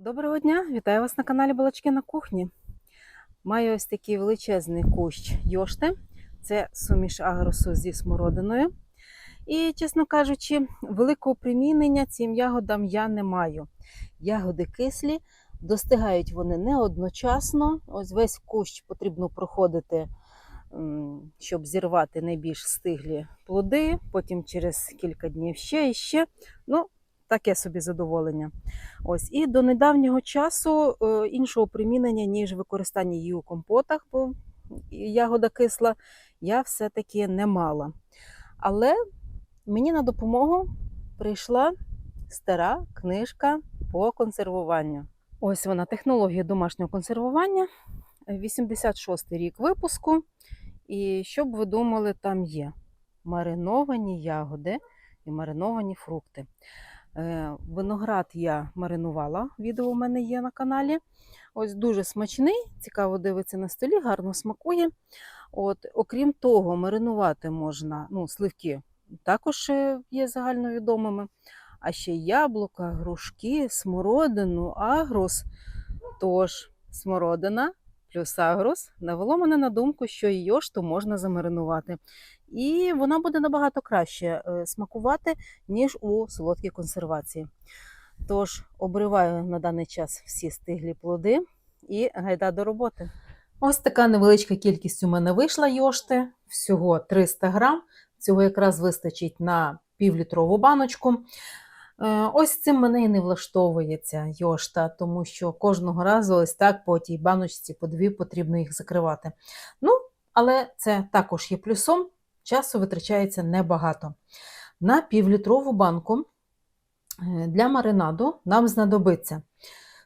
Доброго дня! Вітаю вас на каналі Балачки на кухні. Маю ось такий величезний кущ йошти. Це суміш агросу зі смородиною. І, чесно кажучи, великого примінення цим ягодам я не маю. Ягоди кислі, достигають вони не одночасно. Ось весь кущ потрібно проходити, щоб зірвати найбільш стиглі плоди. Потім через кілька днів ще і ще. Ну, таке собі задоволення. Ось і до недавнього часу е, іншого примінення, ніж використання її у компотах, бо ягода кисла, я все-таки не мала. Але мені на допомогу прийшла стара книжка по консервуванню. Ось вона, технологія домашнього консервування, 86 рік випуску. І що б ви думали, там є мариновані ягоди і мариновані фрукти. Е, Виноград я маринувала, відео у мене є на каналі. Ось дуже смачний, цікаво дивиться на столі, гарно смакує. От, окрім того, маринувати можна, ну, сливки також е, є загальновідомими. А ще яблука, грушки, смородину, агрус. Тож, смородина плюс агрус навело мене на думку, що і йошту можна замаринувати. І вона буде набагато краще е, смакувати, ніж у солодкій консервації. Тож обриваю на даний час всі стиглі плоди і гайда до роботи. Ось така невеличка кількість у мене вийшла йошти, всього 300 грам. Цього якраз вистачить на півлітрову баночку. Е, Ось цим мене і не влаштовує ця йошта, тому що кожного разу ось так по тій баночці, по дві потрібно їх закривати. Ну, але це також є плюсом, часу витрачається небагато. На півлітрову банку е, для маринаду нам знадобиться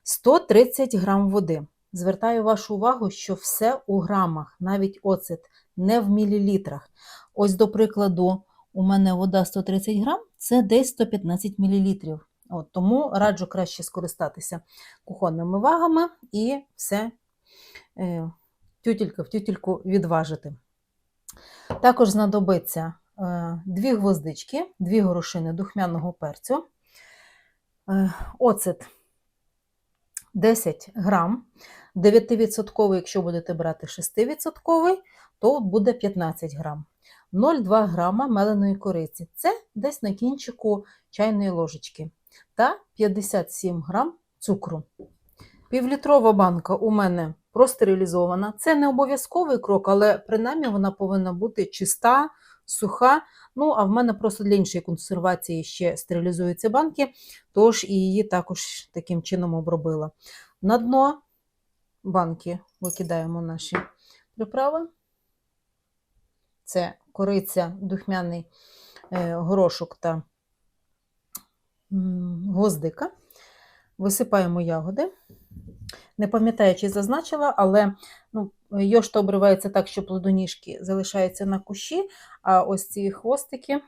130 грам води. Звертаю вашу увагу, що все у грамах, навіть оцет, не в мілілітрах. Ось, до прикладу, у мене вода 130 грам, це десь 115 мл. От, тому раджу краще скористатися кухонними вагами і все е, тютілька в тютільку відважити. Також знадобиться е, дві гвоздички, дві горошини духмяного перцю, е, оцет 10 грам, 9%, якщо будете брати 6%, то буде 15 грам. 0,2 грама меленої кориці. Це десь на кінчику чайної ложечки. Та 57 грам цукру. Півлітрова банка у мене простерилізована. Це не обов'язковий крок, але принаймні вона повинна бути чиста, суха. Ну, а в мене просто для іншої консервації ще стерилізуються банки, тож і її також таким чином обробила. На дно банки викидаємо наші приправи. Це кориця, духмяний е, горошок та гвоздика. Висипаємо ягоди. Не пам'ятаю, чи зазначила, але ну, йошта обривається так, що плодоніжки залишаються на кущі, а ось ці хвостики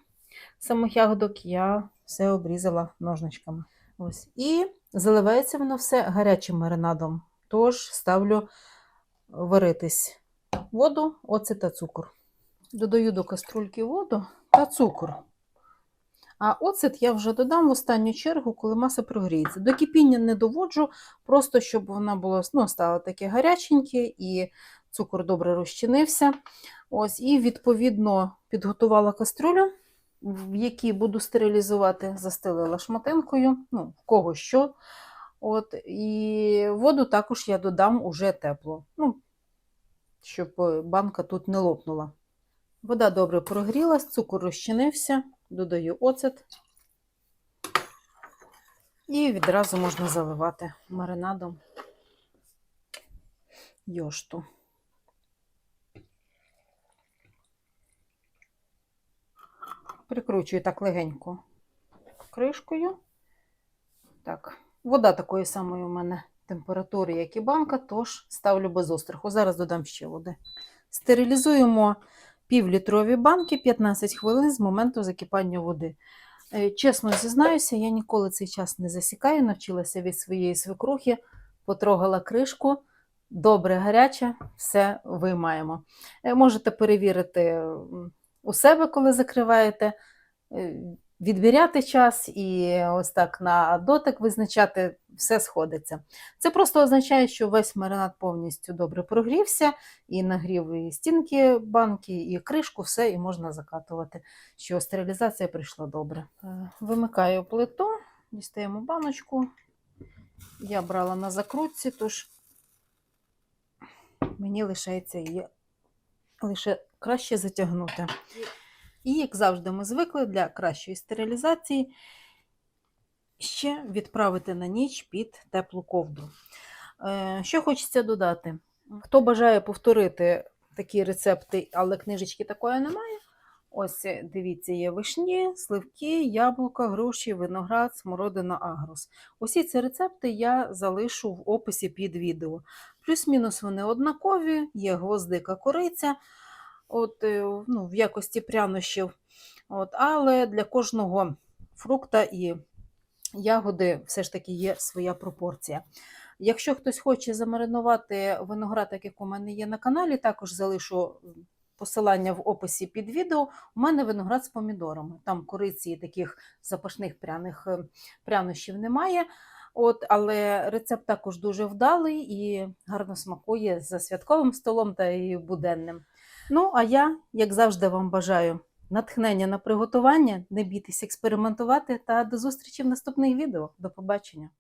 самих ягодок я все обрізала ножничками. Ось. І заливається воно все гарячим маринадом. Тож ставлю варитись воду, оцет та цукор. Додаю до каструльки воду та цукор. А оцет я вже додам в останню чергу, коли маса прогріється. До кипіння не доводжу, просто щоб вона була, ну, стала таке гаряченьке і цукор добре розчинився. Ось, І, відповідно, підготувала каструлю, в якій буду стерилізувати, застелила шматинкою, ну, в кого що. От, І воду також я додам уже тепло, ну, щоб банка тут не лопнула. Вода добре прогрілась, цукор розчинився, додаю оцет. І відразу можна заливати маринадом йошту. Прикручую так легенько кришкою. Так, вода такої самої у мене температури, як і банка, тож ставлю без остраху. Зараз додам ще води. Стерилізуємо півлітрові банки 15 хвилин з моменту закипання води. Е, Чесно зізнаюся, я ніколи цей час не засікаю, навчилася від своєї свекрухи, потрогала кришку, добре гаряче, все виймаємо. Е, Можете перевірити у себе, коли закриваєте. Відміряти час і ось так на дотик визначати, все сходиться. Це просто означає, що весь маринад повністю добре прогрівся, і нагрів і стінки банки, і кришку, все, і можна закатувати, що стерилізація прийшла добре. Е, Вимикаю плиту, дістаємо баночку. Я брала на закрутці, тож мені лишається її лише краще затягнути. І, як завжди, ми звикли для кращої стерилізації ще відправити на ніч під теплу ковдру. Е, Що хочеться додати? Хто бажає повторити такі рецепти, але книжечки такої немає. Ось е, дивіться, є вишні, сливки, яблука, груші, виноград, смородина, агрус. Усі ці рецепти я залишу в описі під відео. Плюс-мінус вони однакові, є гвоздика кориця от, е, ну, в якості прянощів. От, але для кожного фрукта і ягоди все ж таки є своя пропорція. Якщо хтось хоче замаринувати виноград, так як у мене є на каналі, також залишу посилання в описі під відео. У мене виноград з помідорами. Там кориці і таких запашних пряних е, прянощів немає. От, але рецепт також дуже вдалий і гарно смакує за святковим столом та і буденним. Ну, а я, як завжди, вам бажаю натхнення на приготування, не бійтесь експериментувати та до зустрічі в наступних відео. До побачення!